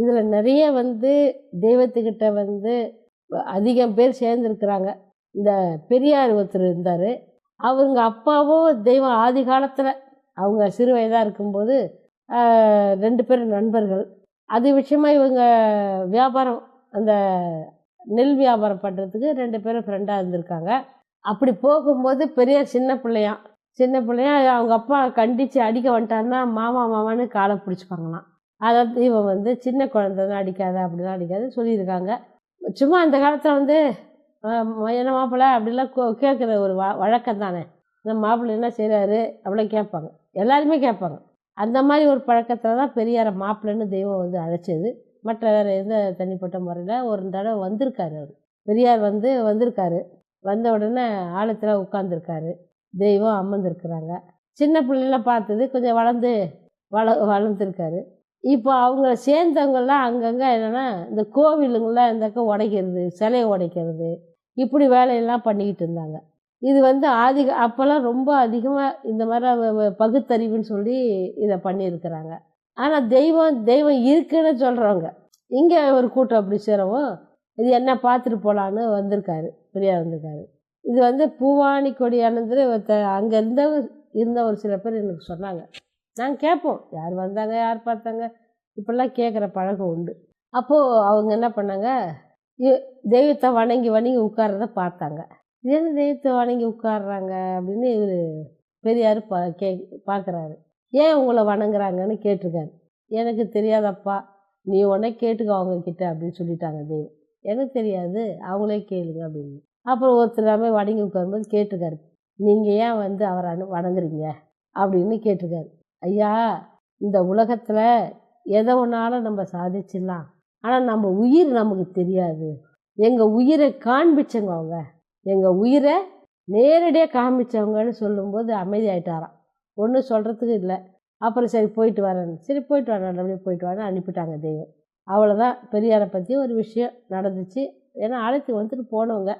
இதில் நிறைய வந்து தெய்வத்துக்கிட்ட வந்து அதிகம் பேர் சேர்ந்துருக்குறாங்க. இந்த பெரியார் ஒருத்தர் இருந்தார். அவங்க அப்பாவும் தெய்வம் ஆதி காலத்தில் அவங்க சிறு வயதாக இருக்கும்போது ரெண்டு பேரும் நண்பர்கள். அது விஷயமா இவங்க வியாபாரம் அந்த நெல் வியாபாரம் பண்ணுறதுக்கு ரெண்டு பேரும் ஃப்ரெண்டாக இருந்திருக்காங்க. அப்படி போகும்போது பெரியார் சின்ன பிள்ளையாம். சின்ன பிள்ளையா அவங்க அப்பா கண்டித்து அடிக்க வந்துட்டாருன்னா மாமா மாமான்னு காலை பிடிச்சிப்பாங்களாம். அதாவது இவன் வந்து சின்ன குழந்தை அடிக்காத அப்படிலாம் அடிக்காத சொல்லியிருக்காங்க. சும்மா அந்த காலத்தில் வந்து என்ன மாப்பிள்ளை அப்படிலாம் கேட்குற ஒரு வ வழக்கம் தானே. இந்த மாப்பிள்ளை என்ன செய்கிறாரு அப்படிலாம் கேட்பாங்க. எல்லாருமே கேட்பாங்க. அந்த மாதிரி ஒரு பழக்கத்தில் தான் பெரியாரை மாப்பிள்ளைன்னு தெய்வம் வந்து அழைச்சது. மற்ற வேறு எந்த தனிப்பட்ட முறையில் ஒரு தடவை வந்திருக்காரு அவர். பெரியார் வந்து வந்திருக்காரு. வந்த உடனே ஆழத்தில் உட்காந்துருக்காரு தெய்வம் அமர்ந்திருக்கிறாங்க. சின்ன பிள்ளைல பார்த்தது கொஞ்சம் வளர்ந்து வள வளர்ந்துருக்காரு. இப்போ அவங்க சேர்ந்தவங்கெல்லாம் அங்கங்கே என்னென்னா இந்த கோவிலுங்கள்லாம் இருந்தாக்க உடைக்கிறது சிலையை உடைக்கிறது இப்படி வேலையெல்லாம் பண்ணிக்கிட்டு இருந்தாங்க. இது வந்து அதிக அப்போல்லாம் ரொம்ப அதிகமாக இந்த மாதிரி வ- பகுத்தறிவுன்னு சொல்லி இதை பண்ணியிருக்கிறாங்க. ஆனால் தெய்வம் தெய்வம் இருக்குன்னு சொல்கிறவங்க இங்கே ஒரு கூட்டம் அப்படி சேரவும் இது என்ன பார்த்துட்டு போகலான்னு வந்திருக்காரு பெரியார் வந்திருக்காரு. இது வந்து பூவானி கொடி அனந்தர் அங்கே இருந்த இருந்த ஒரு சில பேர் எனக்கு சொன்னாங்க. நாங்கள் கேட்போம். யார் வந்தாங்க யார் பார்த்தாங்க? இப்படிலாம் கேட்குற பழக்கம் உண்டு. அப்போது அவங்க என்ன பண்ணாங்க? தெய்வத்தை வணங்கி வணங்கி உட்கார்றத பார்த்தாங்க. இது என்ன தெய்வத்தை வணங்கி உட்கார்றாங்க அப்படின்னு இவர் பெரியார் பா கே பார்க்குறாரு. ஏன் உங்களை வணங்குறாங்கன்னு கேட்டிருக்காரு. எனக்கு தெரியாதப்பா நீ உடனே கேட்டுக்க அவங்க கிட்ட அப்படின்னு சொல்லிட்டாங்க தெய்வம். எனக்கு தெரியாது அவங்களே கேளுங்க அப்படின்னு. அப்புறம் ஒருத்தராமே வணங்கி உட்காரும்போது கேட்டிருக்காரு. நீங்கள் ஏன் வந்து அவரை வணங்குறீங்க? அப்படின்னு கேட்டிருக்காரு. ஐயா இந்த உலகத்தில் எதை ஒன்றாலும் நம்ம சாதிச்சிடலாம். ஆனால் நம்ம உயிர் நமக்கு தெரியாது. எங்கள் உயிரை காண்பிச்சவங்க அவங்க. எங்கள் உயிரை நேரடியாக காமிச்சவங்கன்னு சொல்லும்போது அமைதியாயிட்டாராம். ஒன்றும் சொல்கிறதுக்கு இல்லை. அப்புறம் சரி போயிட்டு வரேன் சரி போயிட்டு வரேன் நல்லபடியாக போயிட்டு வரேன் அனுப்பிட்டாங்க தெய்வம். அவ்வளோதான் பெரியாரை பற்றி ஒரு விஷயம் நடந்துச்சு. ஏன்னா அழைத்து வந்துட்டு போனவங்க.